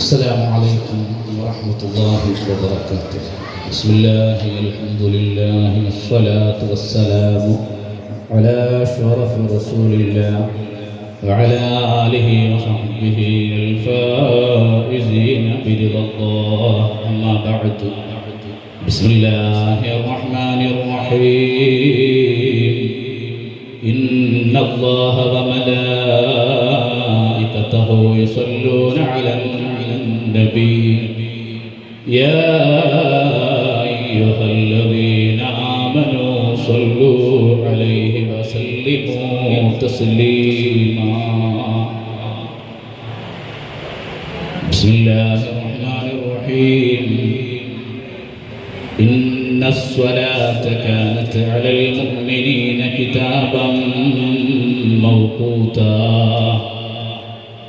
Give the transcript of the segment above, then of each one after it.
السلام عليكم ورحمة الله وبركاته. بسم الله الحمد لله والصلاة والسلام على شرف رسول الله وعلى آله وصحبه الفائزين برضا الله أما بعد بسم الله الرحمن الرحيم. إن الله وملائكته يصلون على النبي يا أيها الذين آمنوا صلوا عليه وسلموا تسليما. بسم الله الرحمن الرحيم. إن الصلاة كانت على المؤمنين كتابا موقوتا.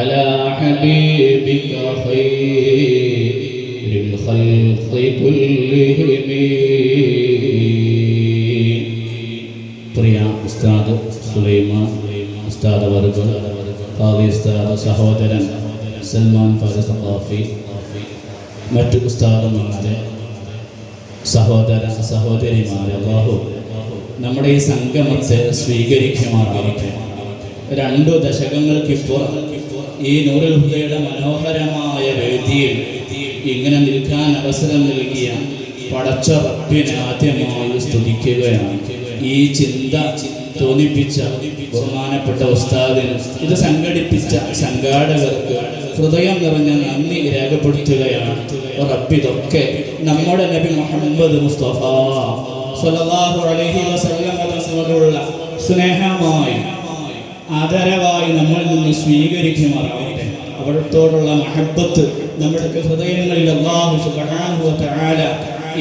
على حبيبك خير الخلق كلهم പ്രിയ ഉസ്താദ് സുലൈമാൻ ഉസ്താദ് വർഗം ഖാദി ഉസ്താദ് സഹോദരൻ സൽമാൻ ഫാറസ് സഖാഫി മറ്റു ഉസ്താദുമാരെ സഹോദര സഹോദരിമാരെ അള്ളാഹു നമ്മുടെ ഈ സംഗമത്തെ സ്വീകരിക്കുമാറാവട്ടെ രണ്ടു ദശകങ്ങൾക്കിപ്പുറം ഈ നൂറുൽ മനോഹരമായ വേദിയിൽ ഇങ്ങനെ നിൽക്കാൻ അവസരം നൽകിയ പടച്ച റബ്ബിനെ സ്തുതിക്കുകയാണ്. ഈ ചിന്ത തോന്നിപ്പിച്ച ബഹുമാനപ്പെട്ട ഉസ്താദിന് ഇത് സംഘടിപ്പിച്ച സംഘാടകർക്ക് ഹൃദയം നിറഞ്ഞ നന്ദി രേഖപ്പെടുത്തുകയാണ്. റബ്ബ് ഇതൊക്കെ നമ്മുടെ നബി മുഹമ്മദ് മുസ്തഫ സ്വല്ലല്ലാഹു അലൈഹി വസല്ലം സ്നേഹമായി ആദരവായി നമ്മൾ നിന്ന് സ്വീകരിക്കുമാറാവട്ടെ. അവിടത്തോടുള്ള മഹബത്ത് നമ്മുടെ ഹൃദയങ്ങളിൽ അള്ളാഹു തആല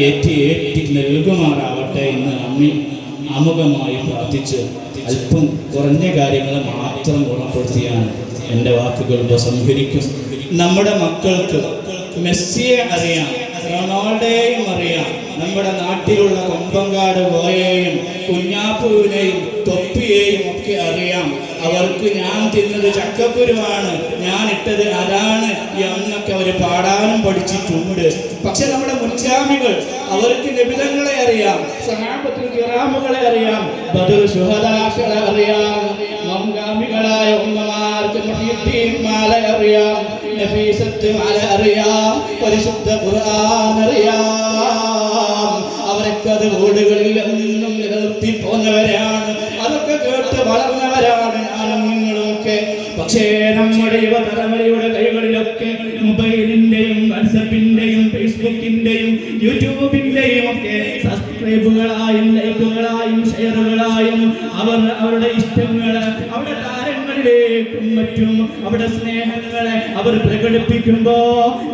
ഏറ്റി ഏറ്റി നൽകുമാറാവട്ടെ എന്ന് അമ്മി ആമുഖമായി പ്രാർത്ഥിച്ച് അല്പം കുറഞ്ഞ കാര്യങ്ങൾ മാത്രം ഗുണപ്പെടുത്തിയാണ് എന്റെ വാക്കുകൾ ഉപസംഹരിക്കും. നമ്മുടെ മക്കൾക്ക് മെസ്സിയെ അറിയാം റൊണാൾഡോയെയും അറിയാം നമ്മുടെ നാട്ടിലുള്ള കൊമ്പങ്കാട് ബോയെയും കുഞ്ഞാപ്പുവിനെയും തൊപ്പിയെയും ഒക്കെ അറിയാം. അവർക്ക് ഞാൻ തിന്നത് ചക്കക്കുരുവാണ്. ഞാൻ ഇട്ടത് അതാണ് എന്നൊക്കെ അവർ പാടാനും പഠിച്ചിട്ടുണ്ട്. പക്ഷെ നമ്മുടെ മുൻഗാമികൾ അവർക്ക് നിബിധങ്ങളെ അറിയാം സഹാബത്തിൽ കിറാമുകളെ അറിയാം ബദൽ ശുഹദാക്കളെ അറിയാം മുൻഗാമികളായ ഉമ്മമാർക്ക് മാല അറിയാം നഫീസത്ത് മാല അറിയാം പരിശുദ്ധ ഖുർആൻ അറിയാം. അവരൊക്കെ അത് വീടുകളിൽ എന്നും നിലനിർത്തി പോന്നവരാണ് അതൊക്കെ വളർന്നവരാണ് ഞാനും നിങ്ങളുമൊക്കെ പക്ഷേ നമ്മുടെ യുവതലമുറയുടെ കൈകളിലൊക്കെ മൊബൈലിന്റെയും വാട്സപ്പിന്റെയും ഫേസ്ബുക്കിന്റെയും യൂട്യൂബിന്റെയും ഒക്കെ സബ്സ്ക്രൈബുകളായും ലൈക്കുകളായും ഷെയറുകളായും അവർ അവരുടെ ഇഷ്ടങ്ങൾ അവരുടെ താരങ്ങളിലേക്കും മറ്റും അവരുടെ സ്നേഹങ്ങളെ അവർ പ്രകടിപ്പിക്കുമ്പോ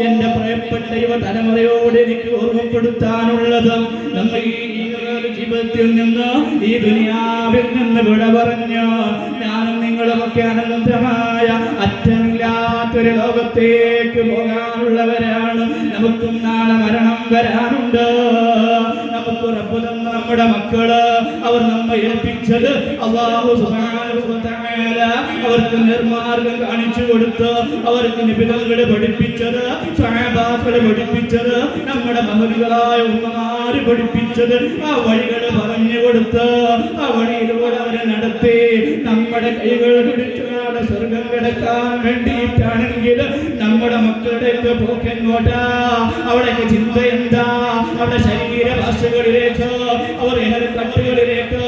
എന്റെ പ്രിയപ്പെട്ട യുവതലമുറയോട് എനിക്ക് ഓർമ്മപ്പെടുത്താനുള്ളത് നമ്മൾ ഈ ജീവിതത്തിൽ നിന്ന് ഈ ദുനിയാവിൽ നിന്ന് വിട പറഞ്ഞു ഞാനും നിങ്ങളുമൊക്കെ അനന്തമായ അറ്റമില്ലാത്തൊരു ലോകത്തേക്ക് പോകാനുള്ളവരാണ്. നമുക്കും നാളെ മരണം വരാനുണ്ട്. നമ്മുടെ മക്കൾ അവർ നമ്മെ ഏൽപ്പിച്ചത് അള്ളാഹു അവർക്ക് നിർമാർഗം കാണിച്ചു കൊടുത്ത് അവർക്ക് നിബിധങ്ങളെ പഠിപ്പിച്ചത് സഹാബാക്കളെ പഠിപ്പിച്ചത് നമ്മുടെ മഹതികളായ ഉമ്മമാര് പഠിപ്പിച്ചത്. ആ വഴികൾ പറഞ്ഞു കൊടുത്ത് ആ വഴിയിലൂടെ അവരെ നടത്തി. നമ്മുടെ കൈകൾ പിടിച്ചാണ് സ്വർഗം കിടക്കാൻ വേണ്ടിയിട്ടാണെങ്കിൽ നമ്മുടെ മക്കളുടെയൊക്കെ പോക്കെങ്ങോട്ടാ അവിടെയൊക്കെ ചിന്ത എന്താ? അവിടെ ശരീര ഭാഷകളിലേക്ക് അവർ ഏറെ തട്ടുകളിലേക്ക്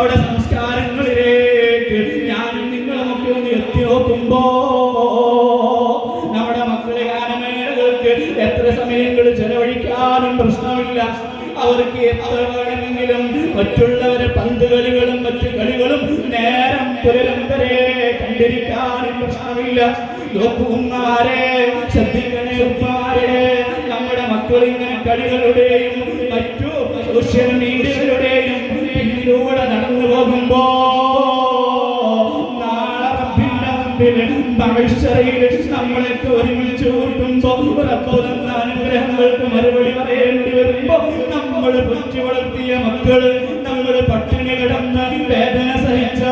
അവിടെ സംസ്കാരങ്ങളിലേക്ക് ഞാനും നിങ്ങളുമൊക്കെ ഒന്ന് എത്തി നോക്കുമ്പോ നമ്മുടെ മക്കളെ ഗാനമേളകൾക്ക് എത്ര സമയങ്ങൾ ചെലവഴിക്കാനും പ്രശ്നമില്ല. അവർക്ക് എത്ര വേണമെങ്കിലും മറ്റുള്ളവരെ പന്ത് കളികളും മറ്റു കളികളും നേരം പുലരും കണ്ടിരിക്കാനും പ്രശ്നമില്ല. നോക്കുമാരെ ശ്രദ്ധിക്കണേ ഉപ്പാരെ നമ്മുടെ മക്കൾ ഇങ്ങനെ കളികളുടെയും മറ്റു സോഷ്യൽ മീഡിയകളുടെയും പിന്നിലൂടെ നടന്നു പോകുമ്പോ മഹ്ശറയിൽ നമ്മളൊക്കെ ഒരുമിച്ച് കൂട്ടുമ്പോ അനുഗ്രഹങ്ങൾക്ക് മറുപടി പറയേണ്ടി വരുമ്പോ നമ്മൾ പൊറ്റി വളർത്തിയ നമ്മൾ പട്ടിണി കിടന്ന് വേദന സഹിച്ച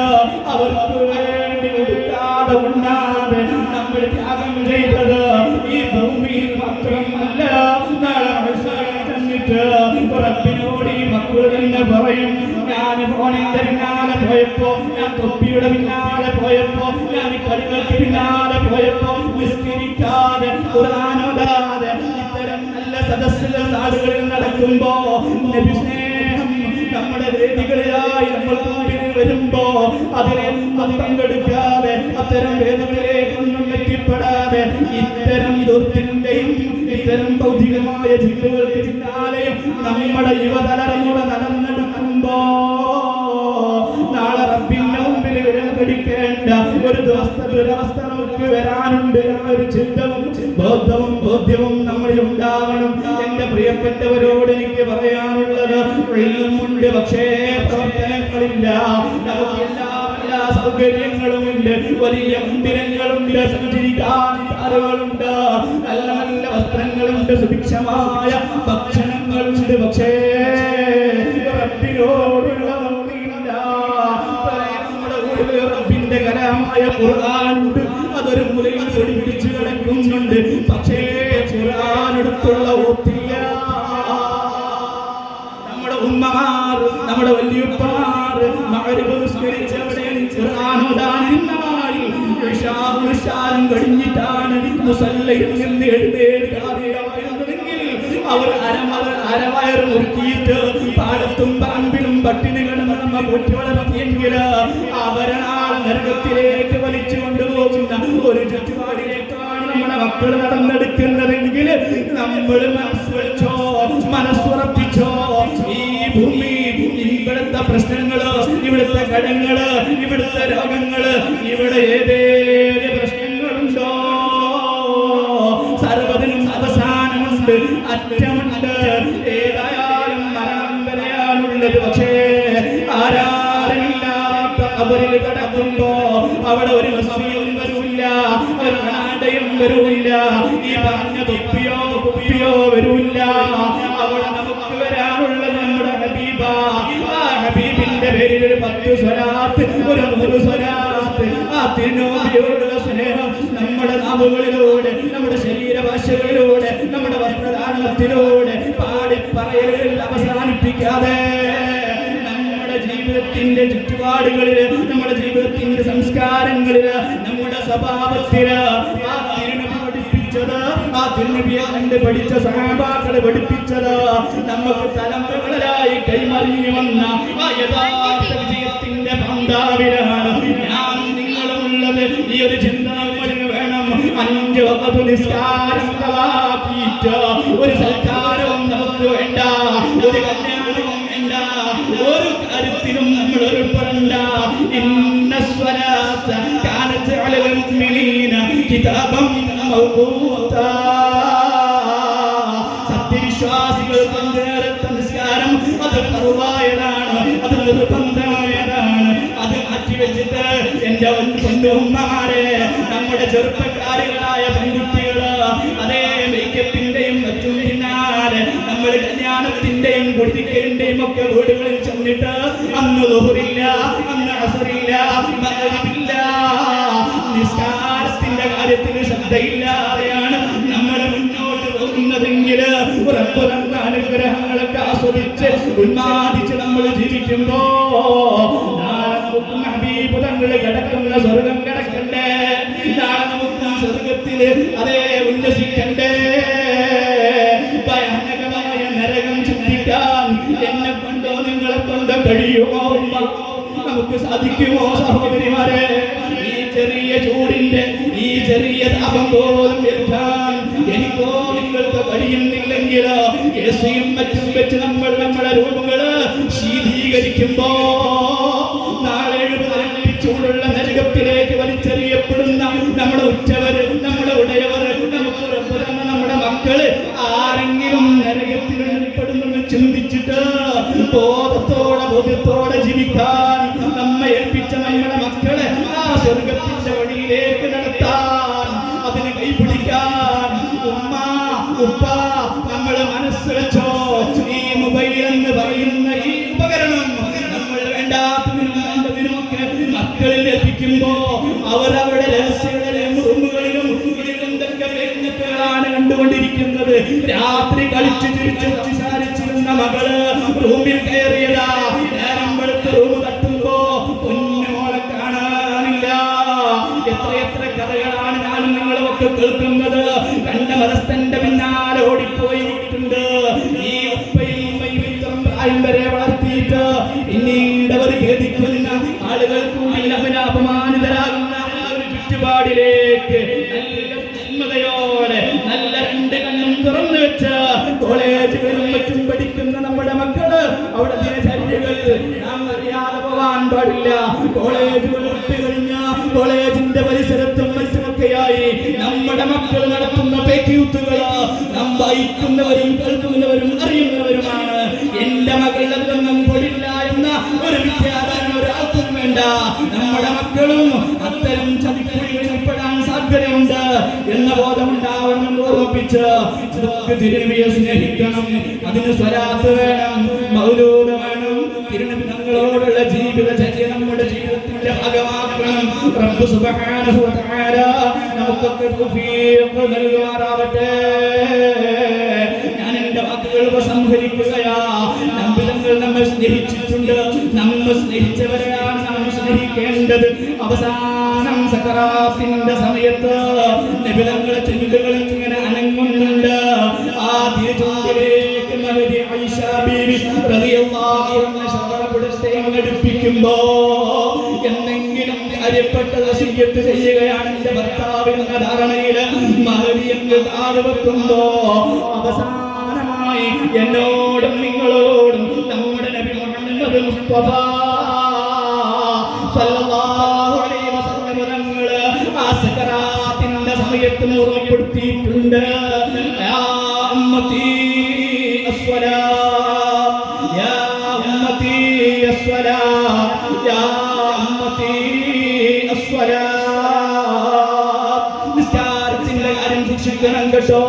അവർക്ക് വേണ്ടി കൊടുക്കാതെ ഉണ്ണാതെ ത്യാഗം ചെയ്തത് ഈ ഭൂമിയിൽ നാടുകളിൽ നടക്കുമ്പോ നമ്മുടെ വേദികളിലായി നമ്മൾ വരുമ്പോ അതിനെ പങ്കെടുക്കാതെ അത്തരം വേദികളിലേക്കൊന്നും എത്തിപ്പെടാതെ ഇത്തരം ദുർത്തിന്റെയും ഇത്തരം ഭൗതികമായ ചിന്തകൾക്ക് പിന്നാലെയും നമ്മുടെ യുവതലമുറ നടന്നെടുക്കുമ്പോ നാളെ റബ്ബിന്റെ മുമ്പിൽ വിരൽ പിടിക്കേണ്ട ഒരു ദിവസത്തെ ദുരവസ്ഥ നമുക്ക് വരാനുണ്ട് എന്നൊരു ചിന്തവും ബോധവും ബോധ്യവും നമ്മളിൽ ഉണ്ടാവണം എന്റെ പ്രിയപ്പെട്ടവരോട് എനിക്ക് പറയാനുള്ളത് ഉണ്ട് പക്ഷേ പ്രവർത്തനങ്ങളില്ല. നമുക്ക് എല്ലാ എല്ലാ സൗകര്യങ്ങളുമുണ്ട്. വലിയ മന്ദിരങ്ങളുണ്ട് സഞ്ചരിക്കാൻ കാറുകളുണ്ട് നല്ല നല്ല വസ്ത്രങ്ങളുണ്ട് സുഭിക്ഷമായ ഭക്ഷണങ്ങളുണ്ട് പക്ഷേ റബ്ബിനോടുള്ള. നമ്മുടെ റബ്ബിന്റെ കലാമായ ഖുർആനുണ്ട് കിടക്കുന്നുണ്ട് പക്ഷേ ഖുർആാനെടുത്തുള്ള ഒത്തില്ല നമ്മുടെ ഉമ്മമാർ നമ്മുടെ വല്യുപ്പമാർ മകരിബ് നിസ്കരിച്ചവിടെ ഖുർആാനുദാനം കഴിഞ്ഞിട്ടാണ് മുസല്ലയിൽ നിന്ന് എഴുന്നേൽക്കാതെയായിരുന്നെങ്കിൽ അവർ അരമ അരവയർ മുറുക്കിയിട്ട് പാടത്തും പറമ്പിലും പട്ടിണി കിടന്ന് നമ്മ പൊറ്റി വളർത്തിയെങ്കിൽ അവരാൾ നരകത്തിലേക്ക് വലിച്ചു കൊണ്ടുപോകുന്ന ഒരു ചുറ്റുപാടിലേക്കാണ് നമ്മുടെ മക്കൾ നടന്നെടുക്കുന്നതെങ്കിൽ നമ്മൾ മനസ്സ് വെച്ചോ മനസ്സുറപ്പിച്ചോ ഈ ഭൂമി ഇവിടുത്തെ പ്രശ്നങ്ങൾ ഇവിടുത്തെ കടങ്ങൾ ഇവിടുത്തെ രോഗങ്ങൾ ഇവിടെ ഏതേത് പ്രശ്നങ്ങളുണ്ടോ? സർവതിനും അവസാനമുണ്ട് അറ്റമുണ്ട്. ഏതായാലും മരണം വരെയാണുള്ളത്. പക്ഷേ ആരാധനയില്ലാത്ത അവരിൽ കടക്കുമ്പോ അവിടെ ഒരു വരൂല്ല. ഈ പറഞ്ഞ തൊപ്പിയോ തൊപ്പിയോ വരൂല്ല. അവിടെ നമുക്ക് വരാനുള്ള നമ്മുടെ ഹബീബ. ഹബീബിന്റെ പേരിൽ ഒരു പത്ത് സ്വരാത്ത് ഒരു നൂറ് സ്വരാത്ത്. ആ തിരുനോബിയോടുള്ള സ്നേഹം നമ്മുടെ നാവുകളിലൂടെ നമ്മുടെ ശരീരഭാഷകളിലൂടെ നമ്മുടെ വസ്ത്രധാരണത്തിലൂടെ പാടി പറയലുകളിൽ അവസാനിപ്പിക്കാതെ ജീവിതത്തിന്റെ ചുറ്റുപാടുകളിൽ നമ്മുടെ ജീവിതത്തിന്റെ സംസ്കാരങ്ങളിൽ നമ്മുടെ സ്വഭാവത്തിൽ ആ തിരുനബിയെ പഠിച്ച സഹാബാക്കളെ പഠിപ്പിച്ചത് നമുക്ക് തലമുറകളായി കൈമറിഞ്ഞു വന്ന യഥാർത്ഥ വിജയത്തിന്റെ പന്താവിലാണ് ഞാനും നിങ്ങളും ഈ ഒരു ചിന്ത വേണം. അഞ്ച് വകത് നിസ്കാരം കളാക്കിയിട്ട് ഒരു സൽക്കാരവും നമുക്ക് വേണ്ട. ഒരു കല്യാണവും വേണ്ട. ഒരു കാര്യത്തിലും നമ്മൾ ഉൾപ്പെടണ്ട. ഇന്ന സ്വലാത്ത കാലത്ത് കിതാബം മൗഖൂതാ സത്യവിശ്വാസികൾ പങ്കേറത്ത നിസ്കാരം അത് ഫർവായതാണ് അത് നിർബന്ധമായതാണ്. അത് മാറ്റിവെച്ചിട്ട് എന്റെ പൊന്നുമ്മമാരെ നമ്മുടെ ചെറുപ്പക്കാരികളായ പെൺകുട്ടികൾ അതേ മേക്കപ്പിന്റെയും മറ്റും പിന്നാലെ നമ്മൾ കല്യാണത്തിന്റെയും കുടിക്കലിന്റെയും ഒക്കെ വീടുകളിൽ ചെന്നിട്ട് അന്ന് ദുഹറില്ല അന്ന് അസറില്ല മകരില്ല കാര്യത്തിൽ ശ്രദ്ധയില്ലാതെയാണ് നമ്മൾ മുന്നോട്ട് പോകുന്നതെങ്കിൽ അനുഗ്രഹങ്ങളൊക്കെ ആസ്വദിച്ച് ഉന്മാദിച്ച് നമ്മൾ ജീവിക്കുമ്പോ ഹബീബ് കിടക്കുന്ന സ്വർഗം കിടക്കണ്ടേ? നാളെ നമുക്ക് സ്വർഗത്തിൽ അതേ ഉല്ലസിക്കണ്ടേ ഭയാനകമായ നരകം ചിന്തിക്കാൻ എന്നെ കൊണ്ടോ നിങ്ങളെ കൊണ്ടോ കഴിയുമോ നമുക്ക് സാധിക്കുമോ സഹോദരിമാരെ? ഈ ചെറിയ ചൂടിന്റെ ചെറിയ താപം പോലും എത്താൻ എനിക്കോ നിങ്ങൾക്ക് കഴിയുന്നില്ലെങ്കിൽ യേശയും മറ്റും വെച്ച് നമ്മൾ നമ്മുടെ രൂപങ്ങൾ ശീതീകരിക്കുമ്പോ ചൂടുള്ള നരകത്തിലേക്ക് വലിച്ചെറിയപ്പെടുന്ന നമ്മുടെ ഉറ്റവര് നമ്മുടെ ഉടയവര് നമ്മുടെ മക്കൾ ആരെങ്കിലും ചിന്തിച്ചിട്ട് ബോധത്തോടെ ബോധ്യത്തോടെ ജീവിക്കാൻ ഉപ്പ നമ്മൾ മനസ്സ് വെച്ചോ ഈ മൊബൈൽ എന്ന് പറയുന്ന ഈ ഉപകരണം നമ്മൾ വേണ്ടാത്തതിനും വേണ്ടതിനുമൊക്കെ മക്കളിൽ എത്തിക്കുമ്പോ അവരവരുടെ രഹസ്യങ്ങളിലും റൂമുകളിലും വേഗങ്ങളാണ് കണ്ടുകൊണ്ടിരിക്കുന്നത്. രാത്രി കളിച്ചു തിരിച്ചു സംസാരിച്ചിരുന്ന മകൾ റൂമിൽ കയറിയതാ. നേരം വെളുത്ത് റൂം തട്ടുമ്പോ പൊന്നുമോളെ കാണാനില്ല. എത്രയെത്ര കഥകളാണ് ഞാനും നിങ്ങളും ഒക്കെ കേൾക്കുന്നത്. നാം അറിയാതെ പോകാൻ പാടില്ല. കോളേജുകൾ വിട്ട് കഴിഞ്ഞ കോളേജിന്റെ പരിസരത്തും മത്സരമൊക്കെയായി നമ്മുടെ മക്കൾ നടത്തുന്ന പേക്യൂത്തുകൾ നാം വായിക്കുന്നവരും കേൾക്കുന്നവരും അറിയുന്നവരുമാണ്. എന്റെ മകൾ അതിലൊന്നും പൊടില്ല എന്ന ഒരു വിദ്യാധാരണ ഒരാൾക്കും വേണ്ട. നമ്മുടെ മക്കളും അത്തരം ചതിക്കുഴികളിൽ ഉൾപ്പെടാൻ സാധ്യതയുണ്ട് എന്ന ബോധമുണ്ടാവണമെന്ന് ഓർമ്മിപ്പിച്ച് തിരുനബിയെ സ്നേഹിക്കണം. അതിന് സ്വരാത്ത് വേണം മൗലൂദ് തിരുനബി ജീവിതചര്യ ജീവിതത്തിന്റെ ഭാഗമാക്കണം റബ്ബ് സുബ്ഹാനഹു വ തആല നമുക്കൊക്കെ തൗഫീഖ് നൽകുമാറാവട്ടെ. ഞാൻ എന്റെ വാക്കുകൾ ഉപസംഹരിക്കുകയാ. നമ്പിതങ്ങൾ നമ്മെ സ്നേഹിച്ചിട്ടുണ്ട്. നമ്മെ സ്നേഹിച്ചവരെയാണ് നാം സ്നേഹിക്കേണ്ടത്. അവസാനം സക്കറാത്തിന്റെ സമയത്ത് നിബിതങ്ങളെ ചുണ്ടുകൾ ഇങ്ങനെ അനങ്ങുന്നുണ്ട്. ആ തിരുചുണ്ടിലേക്ക് മഹദി ഐഷ ബീവി റളിയല്ലാഹു അൻഹ ശവടപ്പെടുത്തെ എന്നെങ്കിലും അറിയപ്പെട്ട കാര്യപ്പെട്ട ചെയ്യുകയാണ് എന്റെ ഭർത്താവ് എന്ന ധാരണയിൽ മഹദി എന്ന് താഴെ വെക്കുമ്പോ അവസാനമായി എന്നോടും നിങ്ങളോടും നമ്മുടെ നബി മുഹമ്മദ് മുസ്തഫ സല്ലല്ലാഹു അലൈഹി വസല്ലം തങ്ങൾ ആ സമയത്ത് ഓർമ്മപ്പെടുത്തിയിട്ടുണ്ട്. കേട്ടോ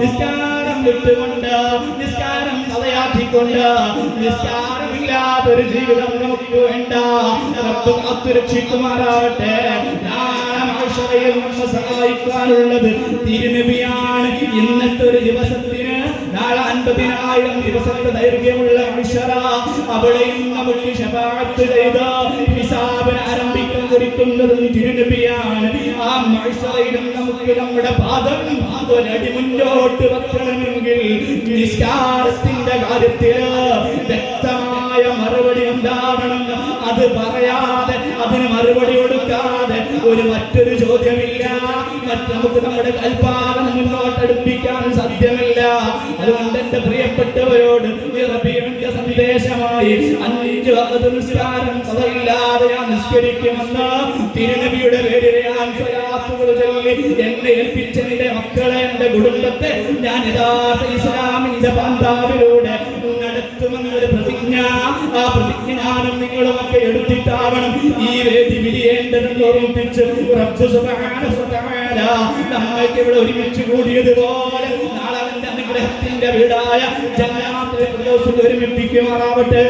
നിസ്കാരം വിട്ടുകൊണ്ട് നിസ്കാരം തലയാക്കിക്കൊണ്ട് നിസ്കാരമില്ലാത്തൊരു ജീവിതം നമുക്ക് വേണ്ട. റബ്ബ് കാത്തുരക്ഷിക്കുമാറാവട്ടെ സഹായിക്കാനുള്ളത് തിരുനബിയാണ്. ഇന്നത്തെ ഒരു ദിവസത്തിന് നാളെ അൻപതിനായിരം ദിവസത്തെ ദൈർഘ്യമുള്ള അക്ഷര അവിടെയും നമുക്ക് ശപാത്ത് ചെയ്ത് ഹിസാബിന് ആരംഭിക്കാൻ കുറിക്കുന്നതും തിരുനബിയാണ്. ആ മത്സരയിലും നമുക്ക് നമ്മുടെ പാദം ഒരടി മുന്നോട്ട് വെക്കണമെങ്കിൽ നിസ്കാരത്തിന്റെ കാര്യത്തിൽ വ്യക്തമായ മറുപടി ഉണ്ടാവണം അത് പറയാതെ അതിന് മറുപടി കൊടുക്കാതെ ഒരു മറ്റൊരു ചോദ്യമില്ല. മറ്റ് നമുക്ക് നമ്മുടെ കൽപ്പാദം മുന്നോട്ടടുപ്പിക്കാൻ സാധ്യമല്ല അതുകൊണ്ട് എന്റെ പ്രിയപ്പെട്ടവരോട് സന്ദേശമായി അഞ്ച് വഖത്ത് നിസ്കാരം സഭയില്ലാതെ ഞാൻ നിസ്കരിക്കുമെന്ന് തിരുനബിയുടെ പേരിൽ ഞാൻ സ്വലാത്തുകൾ ചൊല്ലി എന്നെ ഏൽപ്പിച്ച എന്റെ മക്കളെ എന്റെ കുടുംബത്തെ ഞാൻ യഥാർത്ഥ ഇസ്ലാമിന്റെ പാന്താവിലൂടെ നടത്തുമെന്നൊരു പ്രതിജ്ഞ ആ പ്രതിജ്ഞാനം നിങ്ങളുമൊക്കെ എടുത്തിട്ടാവണം. ഈ വേദി വിരിയേണ്ടതെന്ന് ഓർമ്മിപ്പിച്ച് നമ്മൾക്ക് ഇവിടെ ഒരുമിച്ച് കൂടിയതുപോലെ നാളെ അവന്റെ വീടായ ഫിർദൗസിൽ ഒരുമിപ്പിക്കുമാറാവട്ടെ.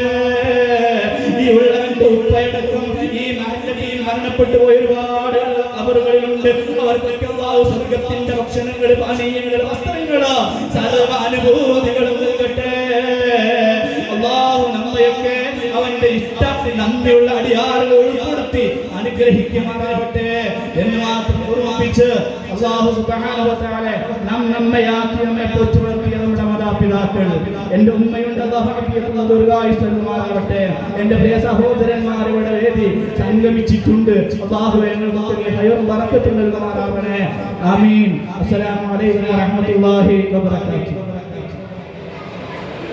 ഈ ഉള്ളവന്റെ ഉപ്പയടക്കം ഈ മഹല്ലയിൽ മരണപ്പെട്ടു പോയ ഒരുപാട് അവറുകളിലുണ്ട് അവർക്കൊക്കെ സ്വർഗത്തിന്റെ ഭക്ഷണങ്ങൾ പാനീയങ്ങൾ വസ്ത്രങ്ങൾ അനുഭൂതികളും നൽകട്ടെ. അള്ളാഹു അവന്റെ ഇഷ്ടത്തിൽ നന്ദിയുള്ള അടിയാറുകൾ ഉൾപ്പെടുത്തി അനുഗ്രഹിക്കുമാറാവട്ടെ എന്ന് മാത്രം ഓർമ്മിപ്പിച്ച് അള്ളാഹു തആല നാം എന്റെ പ്രിയ സഹോദരന്മാർ ഇവിടെ വേദി സംഗമിച്ചിട്ടുണ്ട്. ബറക്കത്തും നൽകുമാറാവണേ ആമീൻ. അസ്സലാമു അലൈക്കും വറഹ്മത്തുള്ളാഹി വബറകാതുഹു.